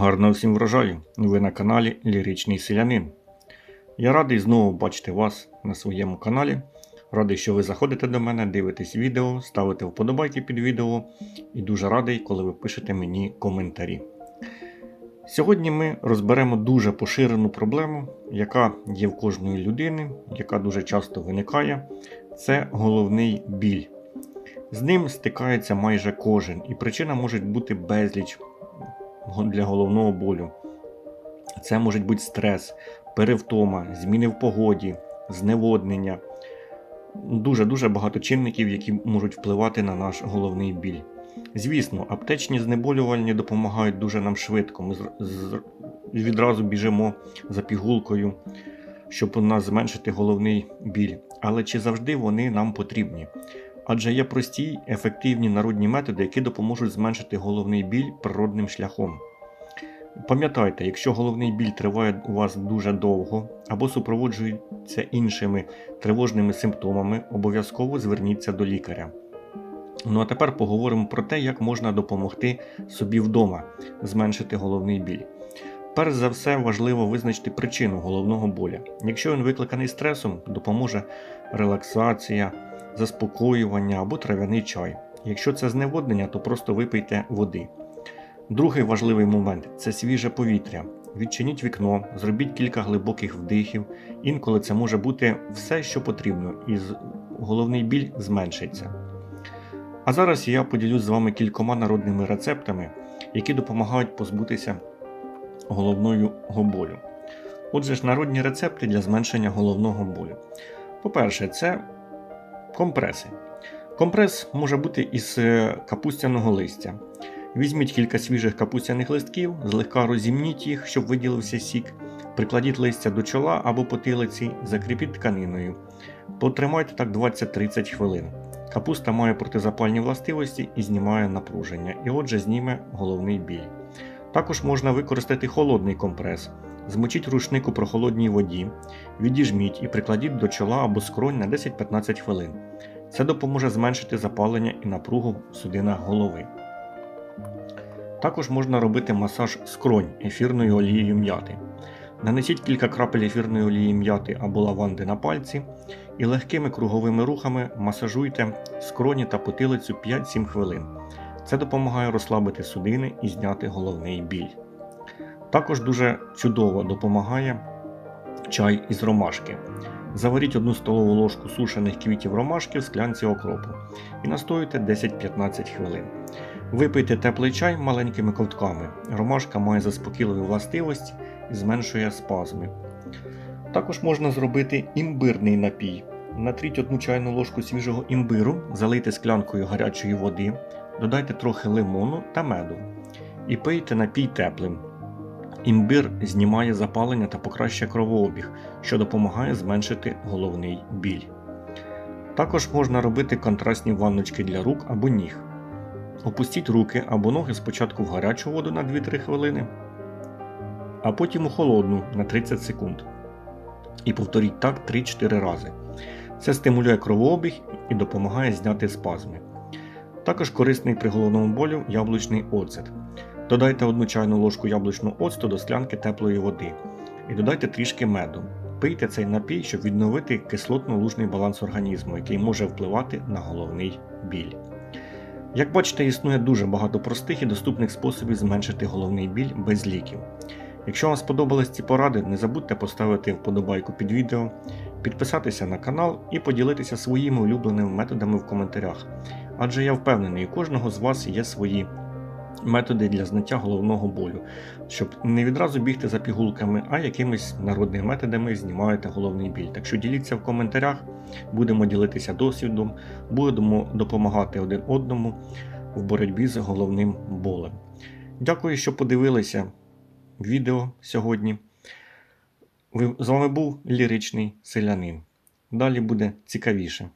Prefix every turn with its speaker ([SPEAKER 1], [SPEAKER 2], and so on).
[SPEAKER 1] Гарного всім врожаю! Ви на каналі Ліричний Селянин. Я радий знову бачити вас на своєму каналі. Радий, що ви заходите до мене, дивитесь відео, ставите вподобайки під відео і дуже радий, коли ви пишете мені коментарі. Сьогодні ми розберемо дуже поширену проблему, яка є в кожної людини, яка дуже часто виникає. Це головний біль. З ним стикається майже кожен, і причина може бути безліч для головного болю. Це може бути стрес, перевтома, зміни в погоді, зневоднення. Дуже-дуже багато чинників, які можуть впливати на наш головний біль. Звісно, аптечні знеболювальні допомагають дуже нам швидко. Ми відразу біжимо за пігулкою, щоб у нас зменшити головний біль. Але чи завжди вони нам потрібні? Адже є прості, ефективні народні методи, які допоможуть зменшити головний біль природним шляхом. Пам'ятайте, якщо головний біль триває у вас дуже довго або супроводжується іншими тривожними симптомами, обов'язково зверніться до лікаря. Ну а тепер поговоримо про те, як можна допомогти собі вдома зменшити головний біль. Перш за все важливо визначити причину головного боля. Якщо він викликаний стресом, допоможе релаксація, заспокоювання або трав'яний чай. Якщо це зневоднення, то просто випийте води. Другий важливий момент це свіже повітря. Відчиніть вікно, зробіть кілька глибоких вдихів. Інколи це може бути все, що потрібно, і головний біль зменшиться. А зараз я поділюсь з вами кількома народними рецептами, які допомагають позбутися головного болю. Отже ж, народні рецепти для зменшення головного болю. По-перше, це компреси. Компрес може бути із е, капустяного листя. Візьміть кілька свіжих капустяних листків, злегка розімніть їх, щоб виділився сік. Прикладіть листя до чола або потилиці, закріпіть тканиною. Потримайте так 20-30 хвилин. Капуста має протизапальні властивості і знімає напруження, і отже зніме головний біль. Також можна використати холодний компрес. Змочіть рушник у прохолодній воді, відіжміть і прикладіть до чола або скронь на 10-15 хвилин. Це допоможе зменшити запалення і напругу в судинах голови. Також можна робити масаж скронь ефірною олією м'яти. Нанесіть кілька крапель ефірної олії м'яти або лаванди на пальці і легкими круговими рухами масажуйте скроні та потилицю 5-7 хвилин. Це допомагає розслабити судини і зняти головний біль. Також дуже чудово допомагає чай із ромашки. Заваріть одну столову ложку сушених квітів ромашки в склянці окропу і настоюйте 10-15 хвилин. Випийте теплий чай маленькими ковтками. Ромашка має заспокійливі властивості і зменшує спазми. Також можна зробити імбирний напій. Натріть одну чайну ложку свіжого імбиру, залийте склянкою гарячої води, додайте трохи лимону та меду і пийте напій теплим. Імбир знімає запалення та покращує кровообіг, що допомагає зменшити головний біль. Також можна робити контрастні ванночки для рук або ніг. Опустіть руки або ноги спочатку в гарячу воду на 2-3 хвилини, а потім у холодну на 30 секунд. І повторіть так 3-4 рази. Це стимулює кровообіг і допомагає зняти спазми. Також корисний при головному болю яблучний оцет. Додайте одну чайну ложку яблучного оцту до склянки теплої води і додайте трішки меду. Пийте цей напій, щоб відновити кислотно-лужний баланс організму, який може впливати на головний біль. Як бачите, існує дуже багато простих і доступних способів зменшити головний біль без ліків. Якщо вам сподобались ці поради, не забудьте поставити вподобайку під відео, підписатися на канал і поділитися своїми улюбленими методами в коментарях. Адже я впевнений, у кожного з вас є свої методи для зняття головного болю, щоб не відразу бігти за пігулками, а якимись народними методами знімаєте головний біль. Так що діліться в коментарях, будемо ділитися досвідом, будемо допомагати один одному в боротьбі з головним болем. Дякую, що подивилися відео сьогодні. З вами був ліричний селянин. Далі буде цікавіше.